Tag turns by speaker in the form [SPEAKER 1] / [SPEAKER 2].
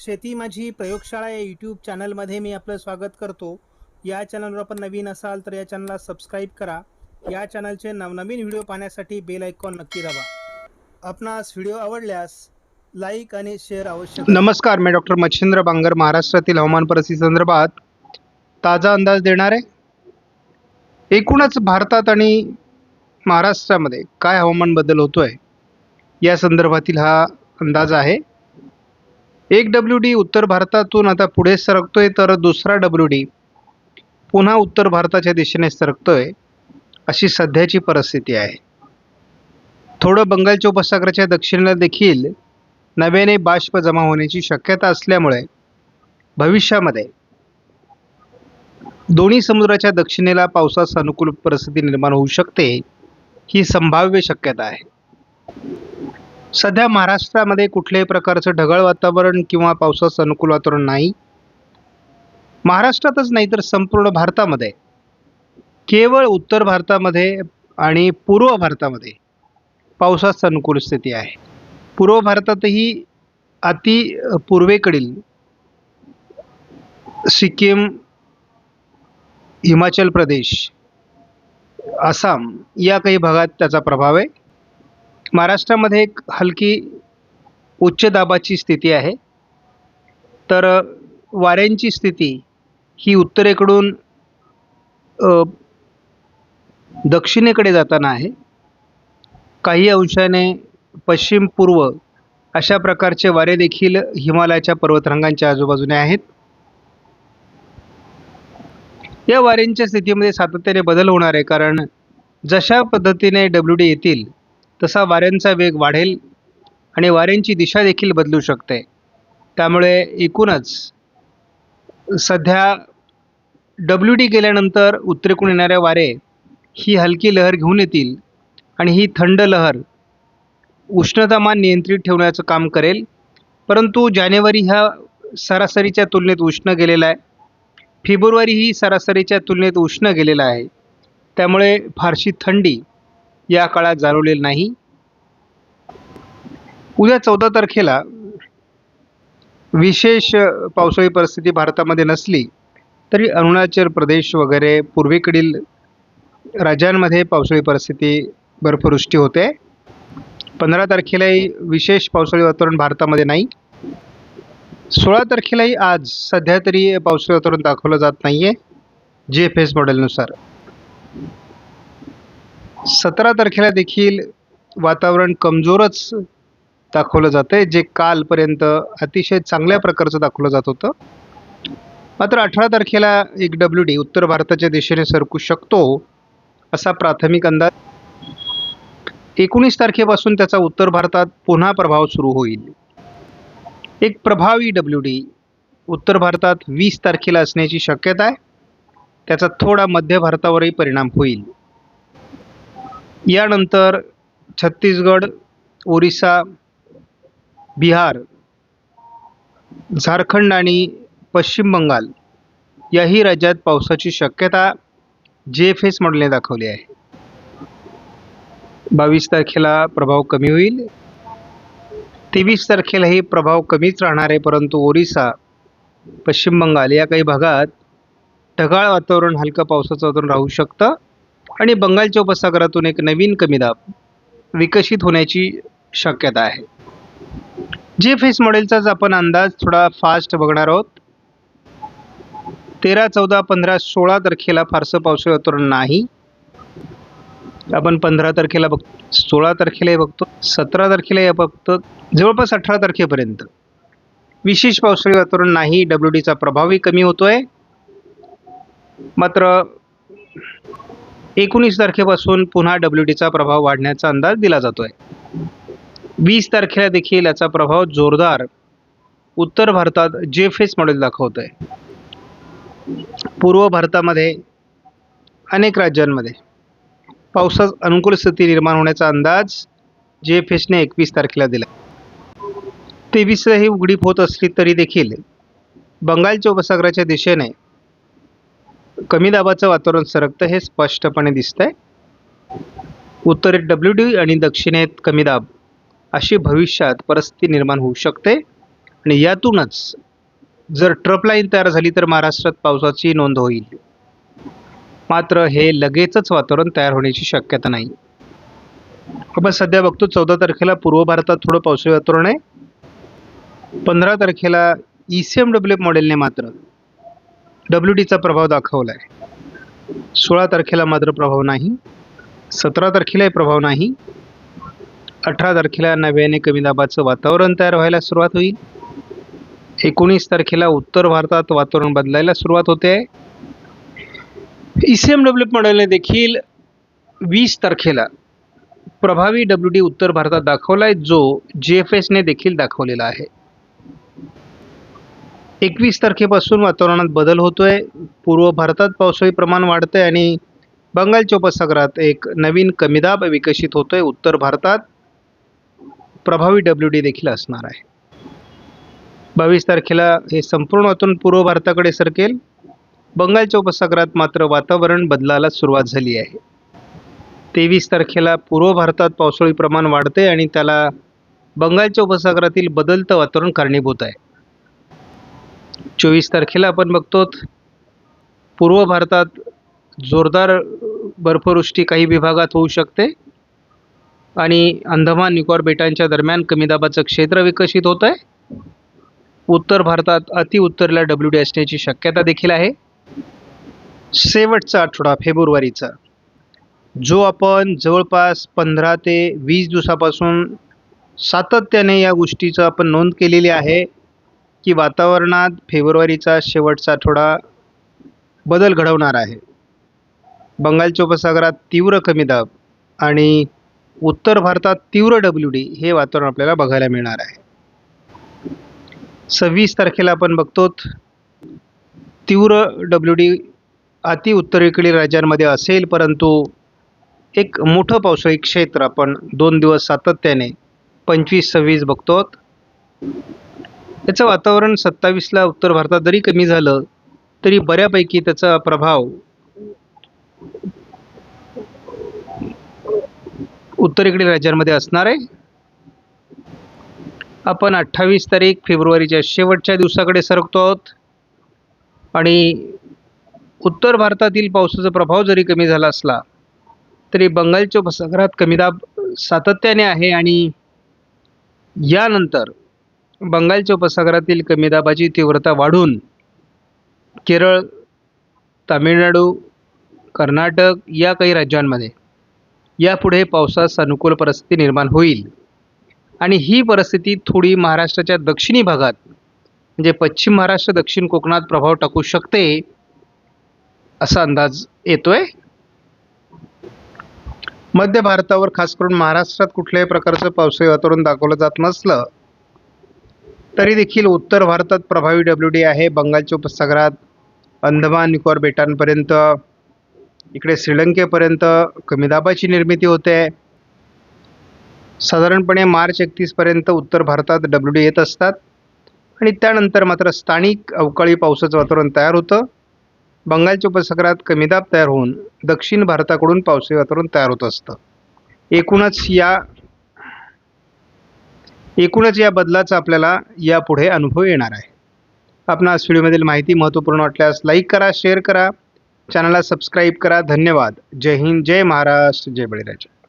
[SPEAKER 1] शेती माझी प्रयोगशाळा या यूट्यूब चॅनलमध्ये मी आपलं स्वागत करतो. या चॅनलवर आपण नवीन असाल तर या चॅनलला सबस्क्राईब करा. या चॅनलचे नवनवीन व्हिडिओ पाहण्यासाठी बेल आयकॉन नक्की दाबा. आपणास व्हिडिओ आवडल्यास लाईक आणि शेअर अवश्य
[SPEAKER 2] नमस्कार मी डॉक्टर मच्छिंद्र बांगर महाराष्ट्रातील हवामान परिस्थिती संदर्भात ताजा अंदाज देणार आहे एकूणच भारतात आणि महाराष्ट्रामध्ये काय हवामान बदल होतो आहे या संदर्भातील हा अंदाज आहे. एक डब्ल्यू डी उत्तर भारतातून आता पुढे सरकतोय तर दुसरा डब्ल्यू डी पुन्हा उत्तर भारताच्या दिशेने सरकतोय अशी सध्याची परिस्थिती आहे. थोडं बंगालच्या उपसागराच्या दक्षिणेला देखील नव्याने बाष्प जमा होण्याची शक्यता असल्यामुळे भविष्यामध्ये दोन्ही समुद्राच्या दक्षिणेला पावसास अनुकूल परिस्थिती निर्माण होऊ शकते ही संभाव्य शक्यता आहे. सध्या महाराष्ट्रामध्ये कुठल्याही प्रकारचं ढगाळ वातावरण किंवा पावसाचं अनुकूल वातावरण नाही. महाराष्ट्रातच नाही तर संपूर्ण भारतामध्ये. केवळ उत्तर भारतामध्ये आणि पूर्व भारतामध्ये पावसास अनुकूल स्थिती आहे. पूर्व भारतातही अति पूर्वेकडील सिक्कीम हिमाचल प्रदेश आसाम या काही भागात त्याचा प्रभाव आहे. महाराष्ट्रामध्ये एक हलकी उच्च दाबाची स्थिती आहे. तर वाऱ्यांची स्थिती ही उत्तरेकडून दक्षिणेकडे जाताना आहे. काही अंशाने पश्चिम पूर्व अशा प्रकारचे वारे देखील हिमालयाच्या पर्वतरांगांच्या आजूबाजूने आहेत. या वाऱ्यांच्या स्थितीमध्ये सातत्याने बदल होणार आहे. कारण जशा पद्धतीने डब्ल्यू डी येतील तसा वाऱ्यांचा वेग वाढेल आणि वाऱ्यांची दिशा देखील बदलू शकते. त्यामुळे एकूणच सध्या डब्ल्यू डी गेल्यानंतर उत्तरेकडून येणाऱ्या वारे ही हलकी लहर घेऊन येतील आणि ही थंड लहर उष्णतामान नियंत्रित ठेवण्याचं काम करेल. परंतु जानेवारी ह्या सरासरीच्या तुलनेत उष्ण गेलेला आहे. फेब्रुवारी ही सरासरीच्या तुलनेत उष्ण गेलेला आहे. त्यामुळे फारशी थंडी या काळात जाणवलेलं नाही. उद्या चौदा तारखेला विशेष पावसाळी परिस्थिती भारतामध्ये नसली तरी अरुणाचल प्रदेश वगैरे पूर्वेकडील राज्यांमध्ये पावसाळी परिस्थिती बर्फवृष्टी होते. पंधरा तारखेलाही विशेष पावसाळी वातावरण भारतामध्ये नाही. सोळा तारखेलाही आज सध्या तरी पावसाळी वातावरण दाखवलं जात नाही आहे जी एफ एस मॉडेलनुसार. सतरा तारखेला देखील वातावरण कमजोरच दाखवलं जातं आहे जे कालपर्यंत अतिशय चांगल्या प्रकारचं दाखवलं जात होतं. मात्र अठरा तारखेला एक डब्ल्यू डी उत्तर भारताच्या दिशेने सरकू शकतो असा प्राथमिक अंदाज. एकोणीस तारखेपासून त्याचा उत्तर भारतात पुन्हा प्रभाव सुरू होईल. एक प्रभावी डब्ल्यू डी उत्तर भारतात वीस तारखेला असण्याची शक्यता आहे. त्याचा थोडा मध्य भारतावरही परिणाम होईल. यानंतर छत्तीसगड ओरिसा बिहार झारखंड आणि पश्चिम बंगाल याही राज्यात पावसाची शक्यता जे एफ एस मॉडेलने दाखवली आहे. बावीस तारखेला प्रभाव कमी होईल. तेवीस तारखेलाही प्रभाव कमीच राहणार आहे परंतु ओरिसा पश्चिम बंगाल या काही भागात ढगाळ वातावरण हलकं पावसाचं वातावरण राहू शकतं. आणि बंगालच्या उपसागरातून एक नवीन कमी दाब विकसित होण्याची शक्यता आहे. जे फेस मॉडेलचाच आपण अंदाज थोडा फास्ट बघणार आहोत. तेरा चौदा पंधरा सोळा तारखेला फारसं पावसाळी वातावरण नाही. आपण पंधरा तारखेला बघ सोळा तारखेलाही बघतो सतरा तारखेलाही बघतो जवळपास अठरा तारखेपर्यंत. विशेष पावसाळी वातावरण नाही डब्ल्यू डीचा प्रभावही कमी होतोय. मात्र एकोणीस तारखेपासून पुन्हा डब्ल्यू डीचा प्रभाव वाढण्याचा अंदाज दिला जातो आहे वीस तारखेला देखील याचा प्रभाव जोरदार उत्तर भारतात जे फेस मॉडेल दाखवत आहे पूर्व भारतामध्ये अनेक राज्यांमध्ये पावसास अनुकूल स्थिती निर्माण होण्याचा अंदाज जे एफ एसने एकवीस तारखेला दिला. तेवीसला ही उघडीप होत असली तरी देखील बंगालच्या उपसागराच्या दिशेने कमी दाबाचं वातावरण सरकतं हे स्पष्टपणे दिसतंय. उत्तरेत डब्ल्यू डी आणि दक्षिणेत कमी दाब. अशी भविष्यात परिस्थिती निर्माण होऊ शकते. आणि यातूनच जर ट्रप लाईन तयार झाली तर महाराष्ट्रात पावसाची नोंद होईल. मात्र हे लगेचच वातावरण तयार होण्याची शक्यता नाही. आपण सध्या बघतो चौदा तारखेला पूर्व भारतात थोडं पावसाळी वातावरण आहे. पंधरा तारखेला ई सी एम डब्ल्यू मॉडेलने मात्र डब्ल्यू डीचा प्रभाव दाखवला आहे सोळा तारखेला मात्र प्रभाव नाही. सतरा तारखेलाही प्रभाव नाही. अठरा तारखेला नव्याने कमी दाबाचं वातावरण तयार व्हायला सुरुवात होईल. एकोणीस तारखेला उत्तर भारतात वातावरण बदलायला सुरुवात होते. ई सी एम डब्ल्यू मॉडेलने देखील वीस तारखेला प्रभावी डब्ल्यू डी उत्तर भारतात दाखवला आहे जो जी एफ एसने देखील दाखवलेला आहे. एकवीस तारखेपासून वातावरणात बदल होतोय. पूर्व भारतात पावसाळी प्रमाण वाढतंय आणि बंगालच्या उपसागरात एक नवीन कमीदाब विकसित होतोय. उत्तर भारतात प्रभावी डब्ल्यू डी देखील असणार आहे. बावीस तारखेला हे संपूर्ण वातावरण पूर्व भारताकडे सरकेल. बंगालच्या उपसागरात मात्र वातावरण बदलायला सुरुवात झाली आहे. तेवीस तारखेला पूर्व भारतात पावसाळी प्रमाण वाढते आणि त्याला बंगालच्या उपसागरातील बदलतं वातावरण कारणीभूत आहे. चोवीस तारखेला आपण बघतो पूर्व भारतात जोरदार बर्फवृष्टी काही विभागात होऊ शकते आणि अंदमान निकोबार बेटांच्या दरम्यान कमी दाबाचं क्षेत्र विकसित होत आहे. उत्तर भारतात अतिउत्तरला डब्ल्यू डी असण्याची शक्यता देखील आहे. शेवटचा आठवडा फेब्रुवारीचा जो आपण जवळपास पंधरा ते वीस दिवसापासून सातत्याने या गोष्टीचं आपण नोंद केलेली आहे. की वातावरणात फेब्रुवारीचा शेवटचा थोडा बदल घडवणार आहे. बंगालच्या उपसागरात तीव्र कमी दाब आणि उत्तर भारतात तीव्र डब्ल्यू डी हे वातावरण आपल्याला बघायला मिळणार आहे. सव्वीस तारखेला आपण बघतो तीव्र डब्ल्यू डी अति उत्तरेकडील राज्यांमध्ये असेल परंतु एक मोठं पावसाळी क्षेत्र आपण दोन दिवस सातत्याने पंचवीस सव्वीस बघतो त्याचं वातावरण सत्तावीसला उत्तर भारतात जरी कमी झालं तरी बऱ्यापैकी त्याचा प्रभाव उत्तरेकडील राज्यांमध्ये असणार आहे. आपण अठ्ठावीस तारीख फेब्रुवारीच्या शेवटच्या दिवसाकडे सरकतो आहोत. आणि उत्तर भारतातील पावसाचा प्रभाव जरी कमी झाला असला तरी बंगालच्या उपसागरात कमी दाब सातत्याने आहे आणि यानंतर बंगालच्या उपसागरातील कमी दाबाची तीव्रता वाढून केरळ तामिळनाडू कर्नाटक या काही राज्यांमध्ये यापुढे पावसास अनुकूल परिस्थिती निर्माण होईल. आणि ही परिस्थिती थोडी महाराष्ट्राच्या दक्षिणी भागात म्हणजे पश्चिम महाराष्ट्र दक्षिण कोकणात प्रभाव टाकू शकते असा अंदाज येतोय. मध्य भारतावर खास करून महाराष्ट्रात कुठल्याही प्रकारचं पावसाळी वातावरण दाखवलं जात नसलं तरी देखील उत्तर भारतात प्रभावी डब्ल्यू डी आहे. बंगालच्या उपसागरात अंदमान निकोबार बेटांपर्यंत इकडे श्रीलंकेपर्यंत कमी दाबाची निर्मिती होते. साधारणपणे मार्च एकतीसपर्यंत उत्तर भारतात डब्ल्यू डी येत असतात. आणि त्यानंतर मात्र स्थानिक अवकाळी पावसाचं वातावरण तयार होतं. बंगालच्या उपसागरात कमी दाब तयार होऊन दक्षिण भारताकडून पावसाळी वातावरण तयार होत असतं. एकूणच या एकूणच या बदलाचा आपल्याला यापुढे अनुभव येणार आहे. आपणास व्हिडिओमधील माहिती महत्त्वपूर्ण वाटल्यास लाईक करा शेअर करा चॅनलला सबस्क्राईब करा. धन्यवाद. जय हिंद जय महाराष्ट्र जय बळीराजा.